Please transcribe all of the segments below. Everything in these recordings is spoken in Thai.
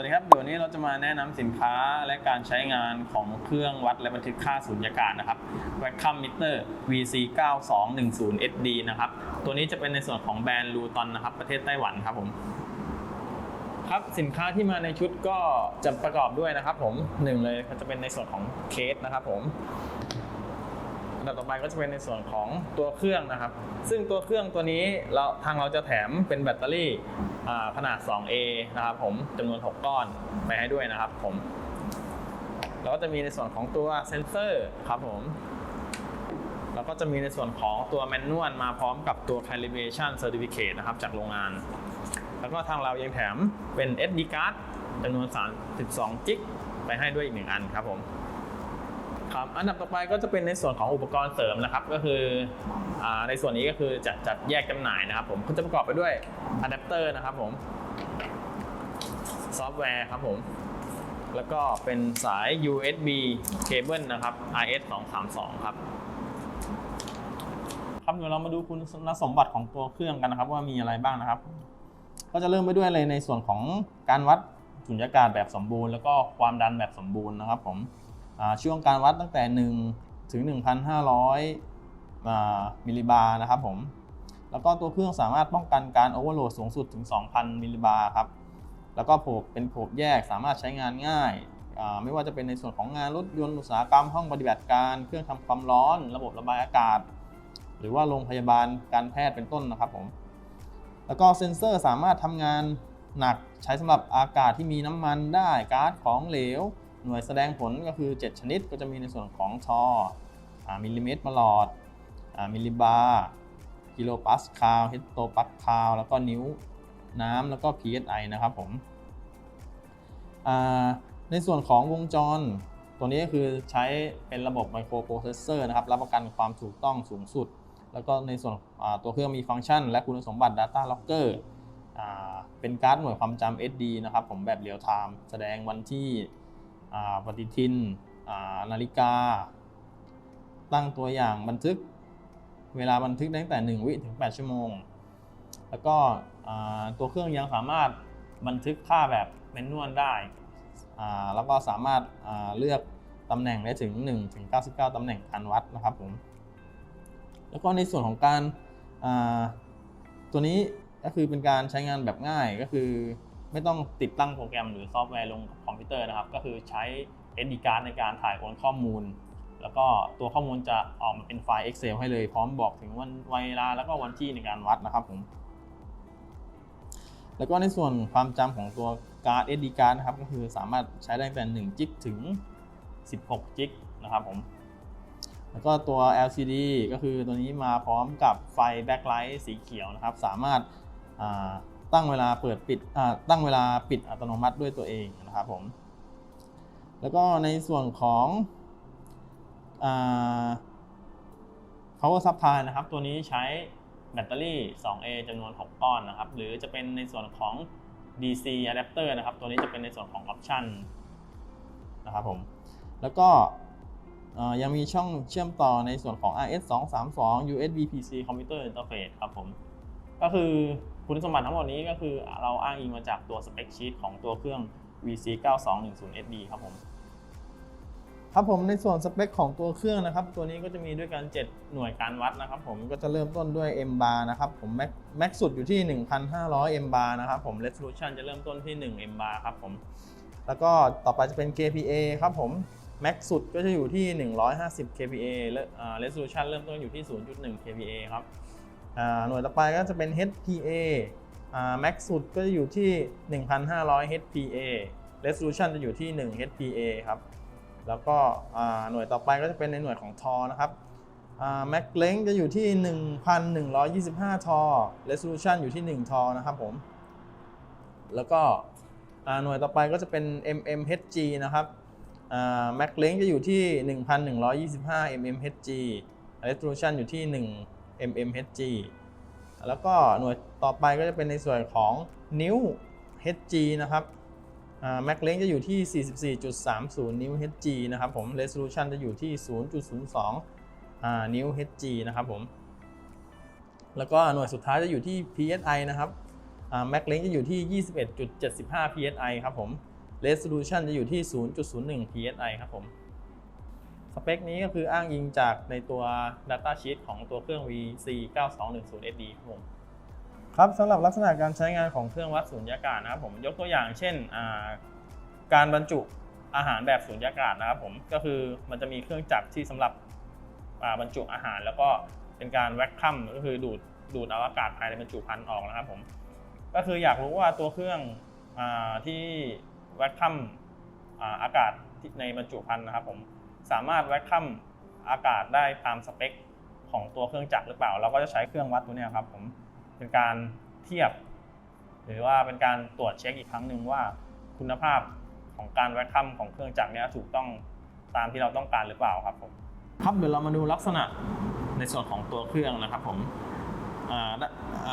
วัสดีครับเดี๋ยวนนี้เราจะมาแนะนำสินค้าและการใช้งานของเครื่องวัดและบันทึกค่าสุญญากาศนะครับ Vacuum Meter VC 9210 SD นะครับ ตัวนี้จะเป็นในส่วนของแบรนด์ลูตอนนะครับ ประเทศไต้หวันครับผม ครับสินค้าที่มาในชุดก็จะประกอบด้วยนะครับผมหนึ่งเลยก็จะเป็นในส่วนของเคสนะครับผม อันดับต่อไปก็จะเป็นในส่วนของตัวเครื่องนะครับ ซึ่งตัวเครื่องตัวนี้เราทางเราจะแถมเป็นแบตเตอรี่ขนาด 2A นะครับผมจำนวน 6 ก้อนไปให้ด้วยนะครับผมแล้วก็จะมีในส่วนของตัวเซนเซอร์ครับผมแล้วก็จะมีในส่วนของตัวแมนนวลมาพร้อมกับตัว calibration certificate นะครับจากโรงงาน แล้วก็ทางเรายังแถมเป็น SD card จำนวน 32 จิกไปให้ด้วยอีกหนึ่งอันครับผม ครับอันดับต่อไปก็จะเป็นในส่วนของอุปกรณ์เสริมนะครับ ก็คืออในส่วนนี้ก็คือจัดจัดแยกจำหน่ายนะครับ ผมก็จะประกอบไปด้วยอะแดปเตอร์นะครับผมซอฟต์แวร์ครับผมแล้วก็เป็นสาย USB เคเบิลนะครับ RS 232ครับครับเดี๋ยวเรามาดูคุณสมบัติของตัวเครื่องกันนะครับ ว่ามีอะไรบ้างนะครับ ก็จะเริ่มไปด้วยเลยในส่วนของการวัดสุญญากาศแบบสมบูรณ์ แล้วก็ความดันแบบสมบูรณ์นะครับผม ช่วงการวัดตั้งแต่ 1 ถึง 1,500อ่ามิลลิบาร์นะครับผมแล้วก็ตัวเครื่องสามารถป้องกันการโอเวอร์โหลดสูงสุดถึง 2,000 มิลลิบาร์ครับ แล้วก็โผบเป็นโผบแยกสามารถใช้งานง่าย ไม่ว่าจะเป็นในส่วนของงานรถยนต์อุตสาหกรรม ห้องปฏิบัติการ เครื่องทำความร้อน ระบบระบายอากาศ หรือว่าโรงพยาบาลการแพทย์เป็นต้นนะครับผม แล้วก็เซ็นเซอร์สามารถทำงานหนักใช้สำหรับอากาศที่มีน้ำมันได้ก๊าซของเหลว หน่วยแสดงผลก็คือ 7 ชนิดก็จะมีในส่วนของทออ่ามิลลิเมตรประหลอดมิลลิบาร์กิโลปาสคาลเฮกโตปาสคาลแล้วก็นิ้วน้ำแล้วก็ psi นะครับผมในส่วนของวงจร ตัวนี้ก็คือใช้เป็นระบบไมโครโปรเซสเซอร์นะครับ รับประกันความถูกต้องสูงสุด แล้วก็ในส่วนตัวเครื่องมีฟังก์ชัน และคุณสมบัติ Data Locker อ่าเป็นการ์ดหน่วยความจำ SD นะครับผมแบบเรียลไทม์แสดงวันที่ ปฏิทินนาฬิกา ตั้งตัวอย่างบันทึก เวลาบันทึกได้ตั้งแต่ 1 วิถึง 8 ชั่วโมง แล้วก็ตัวเครื่องยังสามารถบันทึกค่าแบบเมนนวลได้ แล้วก็สามารถเลือกตำแหน่งได้ถึง1ถึง99 ตำแหน่งการวัดนะครับผม แล้วก็ในส่วนของการตัวนี้ก็คือเป็นการใช้งานแบบง่ายก็คือ ไม่ต้องติดตั้งโปรแกรมหรือซอฟต์แวร์ลงคอมพิวเตอร์นะครับ ก็คือใช้ SD card ในการถ่ายโอนข้อมูล แล้วก็ตัวข้อมูลจะออกมาเป็นไฟล์ Excel ให้เลยพร้อมบอกถึงวันเวลาแล้วก็วันที่ในการวัดนะครับผม แล้วก็ในส่วนความจำของตัวการ์ด SD card นะครับก็คือสามารถใช้ได้ตั้งแต่1จิกถึง 16จิกนะครับผมแล้วก็ตัว LCD ก็คือตัวนี้มาพร้อมกับไฟแบ็คไลท์สีเขียวนะครับ สามารถ ตั้งเวลาเปิดปิดตั้งเวลาปิดอัตโนมัติด้วยตัวเองนะครับผม แล้วก็ในส่วนของอ่า power supply นะครับ ตัวนี้ใช้แบตเตอรี่ 2A จำนวน 6 ก้อนนะครับ หรือจะเป็นในส่วนของ DC adapter นะครับ ตัวนี้จะเป็นในส่วนของ option นะครับผม แล้วก็ยังมีช่องเชื่อมต่อในส่วนของ RS 2 3 2 USB PC Computer Interface ครับผม ก็คือ คุณสมบัติทั้งหมดนี้ก็คือเราอ้างอิงมาจากตัวสเปคชีตของตัวเครื่อง VC 9210 SD ครับผมครับผมในส่วนสเปคของตัวเครื่องนะครับ ตัวนี้ก็จะมีด้วยกัน 7 หน่วยการวัดนะครับผมก็จะเริ่มต้นด้วย M bar นะครับผม Max Max สุดอยู่ที่ 1,500 M bar นะครับผม Resolution จะเริ่มต้นที่ 1 M bar ครับผม แล้วก็ต่อไปจะเป็น KPA ครับผม Max สุดก็จะอยู่ที่ 150 KPA และอ่า Resolution เริ่มต้นอยู่ที่ 0.1 KPA ครับ หน่วยต่อไปก็จะเป็น HPA Max สุดก็จะอยู่ที่ 1,500 HPA Resolution จะอยู่ที่ 1 HPA ครับ แล้วก็หน่วยต่อไปก็จะเป็นในหน่วยของทอนะครับแม็กเลงจะอยู่ที่ 1,125 ทอ resolution อยู่ที่ 1 ทอนะครับผม แล้วก็หน่วยต่อไปก็จะเป็น mmHg นะครับแม็กเลงจะอยู่ที่ 1,125 mmHg resolution อยู่ที่ 1 mmHg แล้วก็หน่วยต่อไปก็จะเป็นในส่วนของนิ้ว Hg นะครับแม็กเลงจะอยู่ที่ 44.30 นิ้ว Hg นะครับผม resolution จะอยู่ที่ 0.02 นิ้ว Hg นะครับผม แล้วก็หน่วยสุดท้ายจะอยู่ที่ psi นะครับแม็กเลงจะอยู่ที่ 21.75 psi ครับผม resolution จะอยู่ที่ 0.01 psi ครับผม สเปคนี้ก็คืออ้างอิงจากในตัว data sheet ของตัวเครื่อง VC 9210 SD ครับผมครับสำหรับลักษณะการใช้งานของเครื่องวัดสุญญากาศนะครับผมยกตัวอย่างเช่นการบรรจุอาหารแบบสุญญากาศนะครับผมก็คือมันจะมีเครื่องจักรที่สำหรับบรรจุอาหาร แล้วก็เป็นการแวคคัมก็คือดูดดูดเอาอากาศภายในบรรจุภัณฑ์ออกนะครับผมก็คืออยากรู้ว่าตัวเครื่องอที่แวคคัมอากาศในบรรจุภัณฑ์นะครับผม สามารถแวคคัมอากาศได้ตามสเปคของตัวเครื่องจักรหรือเปล่า เราก็จะใช้เครื่องวัดตัวนี้ครับผมเป็นการเทียบ หรือว่าเป็นการตรวจเช็คอีกครั้งหนึ่งว่าคุณภาพของการแวคคัมของเครื่องจักรเนี้ยถูกต้องตามที่เราต้องการหรือเปล่าครับผมครับเดี๋ยวเรามาดูลักษณะในส่วนของตัวเครื่องนะครับผม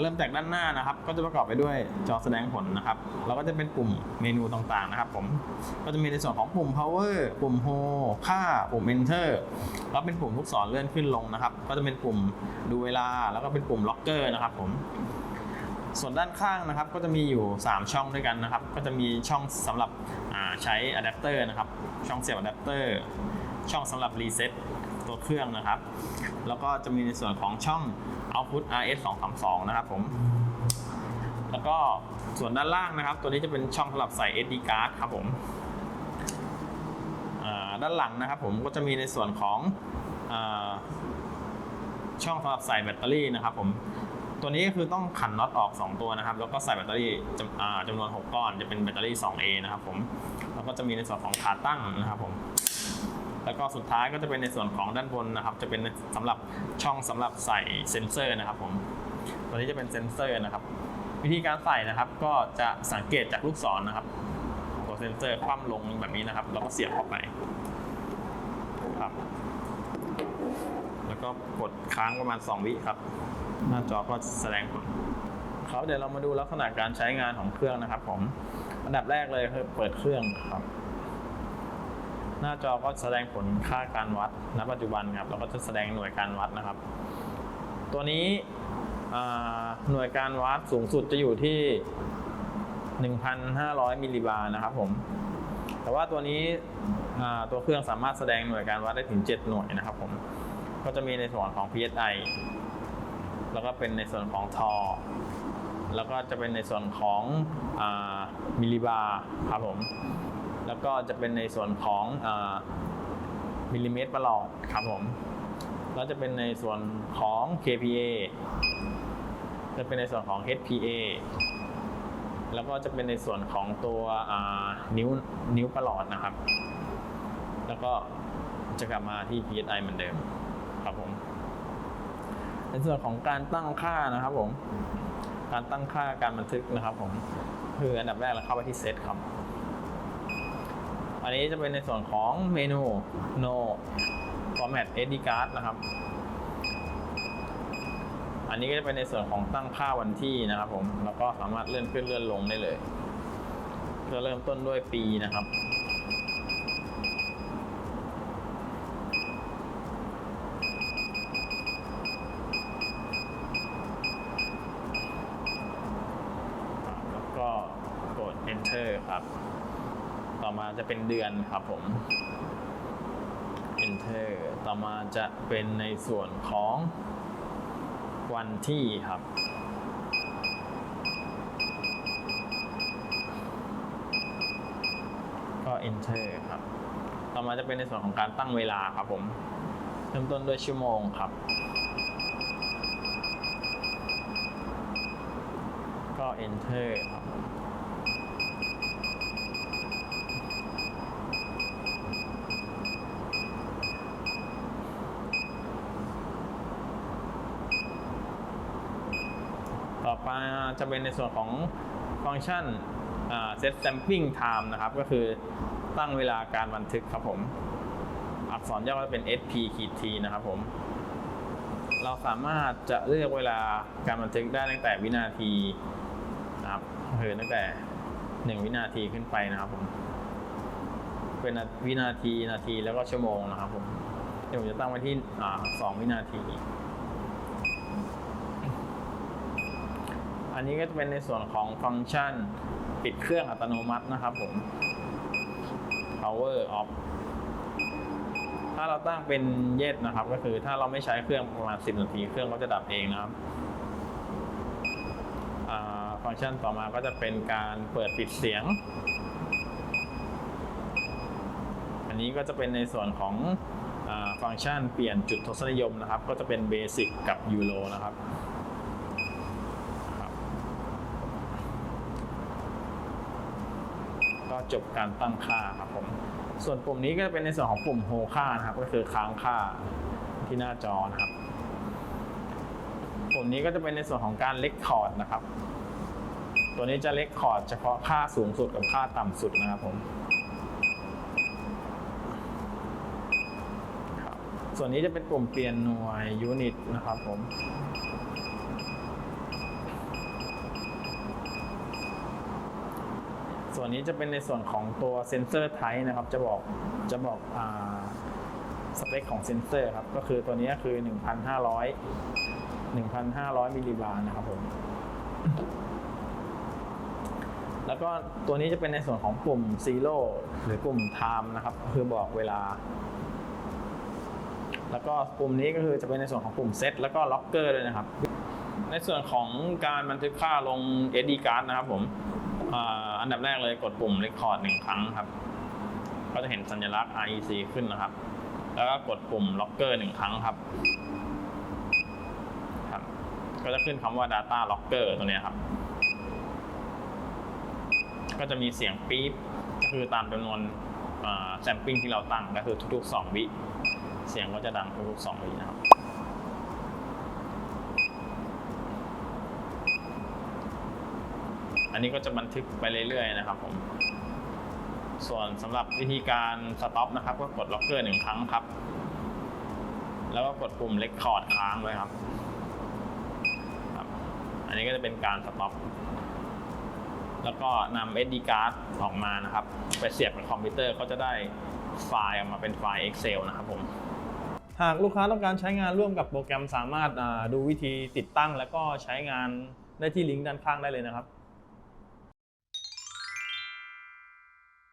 เริ่มจากด้านหน้านะครับ ก็จะประกอบไปด้วยจอแสดงผลนะครับแล้วก็จะเป็นปุ่มเมนูต่างๆนะครับ ผมก็จะมีในส่วนของปุ่ม power ปุ่ม hold ค่าปุ่ม enter แล้วเป็นปุ่มลูกศรเลื่อนขึ้นลงนะครับ ก็จะเป็นปุ่มดูเวลา แล้วก็เป็นปุ่ม locker นะครับผมส่วนด้านข้างนะครับก็จะมีอยู่ 3 ช่องด้วยกันนะครับ ก็จะมีช่องสำหรับใช้อะแดปเตอร์นะครับ ช่องเสียบอะแดปเตอร์ช่องสำหรับรีเซ็ต ตัวเครื่องนะครับ แล้วก็จะมีในส่วนของช่อง output RS 232นะครับผม แล้วก็ส่วนด้านล่างนะครับ ตัวนี้จะเป็นช่องสำหรับใส่ SD card ครับผมด้านหลังนะครับผมก็จะมีในส่วนของอช่องสำหรับใส่แบตเตอรี่นะครับผมตัวนี้ก็คือต้องขันน็อตออก 2 ตัวนะครับ แล้วก็ใส่แบตเตอรี่จำจำนวน 6 ก้อนจะเป็นแบตเตอรี่ 2A นะครับผมแล้วก็จะมีในส่วนของขาตั้งนะครับผม แล้วก็สุดท้ายก็จะเป็นในส่วนของด้านบนนะครับ จะเป็นสำหรับช่องสำหรับใส่เซ็นเซอร์นะครับผมตัวนี้จะเป็นเซ็นเซอร์นะครับ วิธีการใส่นะครับก็จะสังเกตจากลูกศรนะครับตัวเซ็นเซอร์คว่ำลงแบบนี้นะครับ แล้วก็เสียบเข้าไปครับแล้วก็กดค้างประมาณ 2 วิครับ หน้าจอก็แสดงผลครับเดี๋ยวเรามาดูลักษณะการใช้งานของเครื่องนะครับผมอันดับแรกเลยคือเปิดเครื่องครับ หน้าจอก็แสดงผลค่าการวัดณปัจจุบันครับแล้วก็จะแสดงหน่วยการวัดนะครับ ตัวนี้หน่วยการวัดสูงสุดจะอยู่ที่ 1,500มิลลิบาร์นะครับผมแต่ว่าตัวนี้ตัวเครื่องสามารถแสดงหน่วยการวัดได้ถึง 7 หน่วยนะครับผมก็จะมีในส่วนของ PSI แล้วก็เป็นในส่วนของทอแล้วก็จะเป็นในส่วนของอมิลลิบาร์ครับผม แล้วก็จะเป็นในส่วนของมิลลิเมตรประหลอดครับผมแล้วจะเป็นในส่วนของ KPA จะเป็นในส่วนของ HPA แล้วก็จะเป็นในส่วนของตัวนิ้วนิ้วประหลอดนะครับ แล้วก็จะกลับมาที่ PSI เหมือนเดิมครับผม ในส่วนของการตั้งค่านะครับผม การตั้งค่าการบันทึกนะครับผม คืออันดับแรกเราเข้าไปที่เซตครับ อันนี้จะเป็นในส่วนของเมนู no format SD card นะครับ อันนี้ก็จะเป็นในส่วนของตั้งค่าวันที่นะครับผม แล้วก็สามารถเลื่อนขึ้นเลื่อนลงได้เลยจะเริ่มต้นด้วยปีนะครับแล้วก็กด enter ครับ มาจะเป็นเดือนครับผม enter ต่อมาจะเป็นในส่วนของวันที่ครับ ก็ enter ครับ ต่อมาจะเป็นในส่วนของการตั้งเวลาครับผม เริ่มต้นด้วยชั่วโมงครับ ก็ enter ครับ ต่อไปจะเป็นในส่วนของฟังก์ชันอ่า set sampling time นะครับ ก็คือตั้งเวลาการบันทึกครับผม อักษรย่อก็จะเป็น SP ขีด T นะครับผม เราสามารถจะเลือกเวลาการบันทึกได้ตั้งแต่วินาทีนะครับคือตั้งแต่ 1 วินาทีขึ้นไปนะครับผม เป็นวินาทีนาทีแล้วก็ชั่วโมงนะครับผม เดี๋ยวผมจะตั้งไว้ที่อ่า2วินาที อันนี้ก็จะเป็นในส่วนของฟังก์ชันปิดเครื่องอัตโนมัตินะครับผม power off ถ้าเราตั้งเป็นเย็ดนะครับ ก็คือถ้าเราไม่ใช้เครื่องประมาณ 10 นาที เครื่องก็จะดับเองนะครับฟังก์ชันต่อมาก็จะเป็นการเปิดปิดเสียง อันนี้ก็จะเป็นในส่วนของอฟังก์ชันเปลี่ยนจุดทศนิยมนะครับ ก็จะเป็นเบสิกกับยูโรนะครับ จบการตั้งค่าครับผม ส่วนปุ่มนี้ก็จะเป็นในส่วนของปุ่มโฮค่านะครับ ก็คือค้างค่าที่หน้าจอนะครับ ปุ่มนี้ก็จะเป็นในส่วนของการเล็กคอร์ดนะครับ ตัวนี้จะเล็กคอร์ดเฉพาะค่าสูงสุดกับค่าต่ำสุดนะครับผมส่วนนี้จะเป็นปุ่มเปลี่ยนหน่วยยูนิตนะครับผม ส่วนนี้จะเป็นในส่วนของตัวเซนเซอร์ไทป์นะครับ จะบอกจะบอกอสเปคของเซนเซอร์ครับ ก็คือตัวนี้คือ 1,500 1,500มิลลิบาร์นะครับผมแล้วก็ตัวนี้จะเป็นในส่วนของปุ่ม Zero หรือปุ่ม Time นะครับก็คือบอกเวลา แล้วก็ปุ่มนี้ก็คือจะเป็นในส่วนของปุ่มเซตแล้วก็ล็อกเกอร์ด้วยนะครับ ในส่วนของการบันทึกค่าลง SD card นะครับผม อันดับแรกเลยกดปุ่ม Record หนึ่งครั้งครับ ก็จะเห็นสัญลักษณ์ REC ขึ้นนะครับ แล้วก็กดปุ่ม Locker หนึ่งครั้งครับครับ ก็จะขึ้นคำว่า Data Locker ตัวนี้ครับ ก็จะมีเสียงปี๊บก็คือตามจำนวนแซมปิ้งที่เราตั้งก็คือทุกๆ 2 วิ เสียงก็จะดังทุกๆ 2 วินะครับ อันนี้ก็จะบันทึกไปเรื่อยๆนะครับผม ส่วนสำหรับวิธีการสต็อปนะครับ ก็กดล็อกเกอร์หนึ่งครั้งครับ แล้วก็กดปุ่มเลคคอร์ดค้างไว้ครับครับ อันนี้ก็จะเป็นการสต็อปแล้วก็นำ SD card ออกมานะครับ ไปเสียบกับคอมพิวเตอร์ก็จะได้ไฟล์ออกมาเป็นไฟล์ Excel นะครับผม หากลูกค้าต้องการใช้งานร่วมกับโปรแกรมสามารถดูวิธีติดตั้ง แล้วก็ใช้งานได้ที่ลิงก์ด้านข้างได้เลยนะครับ